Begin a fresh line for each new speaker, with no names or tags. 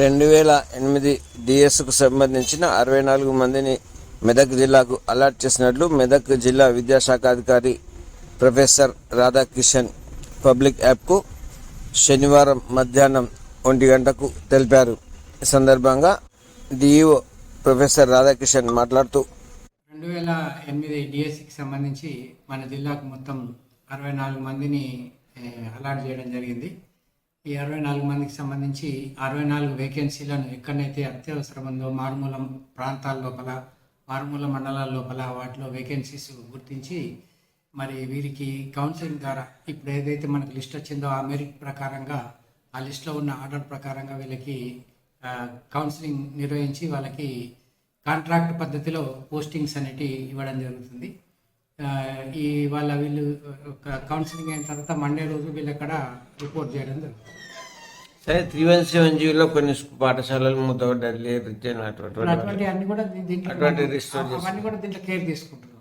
రెండు వేల ఎనిమిది డిఎస్కు సంబంధించిన అరవై నాలుగు మందిని మెదక్ జిల్లాకు అలాట్ చేసినట్లు మెదక్ జిల్లా విద్యాశాఖ అధికారి ప్రొఫెసర్ రాధాకిషన్ పబ్లిక్ యాప్కు శనివారం మధ్యాహ్నం ఒంటి గంటకు తెలిపారు. ఈ సందర్భంగా డిఈఓ ప్రొఫెసర్ రాధాకిషన్ మాట్లాడుతూ
రెండు వేల ఎనిమిది డిఎస్సికి సంబంధించి మన జిల్లాకు మొత్తం అరవై నాలుగు మందిని అలాట్ చేయడం జరిగింది. ఈ అరవై నాలుగు మందికి సంబంధించి అరవై నాలుగు వేకెన్సీలను ఎక్కడైతే అత్యవసరం ఉందో మారుమూల ప్రాంతాల లోపల మారుమూల మండలాల లోపల వాటిలో వేకెన్సీస్ గుర్తించి మరి వీరికి కౌన్సిలింగ్ ద్వారా ఇప్పుడు ఏదైతే మనకు లిస్ట్ వచ్చిందో ఆ మెరిట్ ప్రకారంగా ఆ లిస్ట్లో ఉన్న ఆర్డర్ ప్రకారంగా వీళ్ళకి కౌన్సిలింగ్ నిర్వహించి వాళ్ళకి కాంట్రాక్ట్ పద్ధతిలో పోస్టింగ్స్ అనేటివి ఇవ్వడం జరుగుతుంది. ఈ వాళ్ళ వీళ్ళు ఒక కౌన్సిలింగ్ అయిన తర్వాత మండే రోజు వీళ్ళు అక్కడ రిపోర్ట్ చేయడం జరుగుతుంది.
సరే త్రీ వన్ సెవెన్ జీరోలో కొన్ని పాఠశాలలు మూతపడ్డారు అటువంటి
అన్ని కూడా దీంట్లో అవన్నీ కూడా దీంట్లో కేర్ తీసుకుంటున్నారు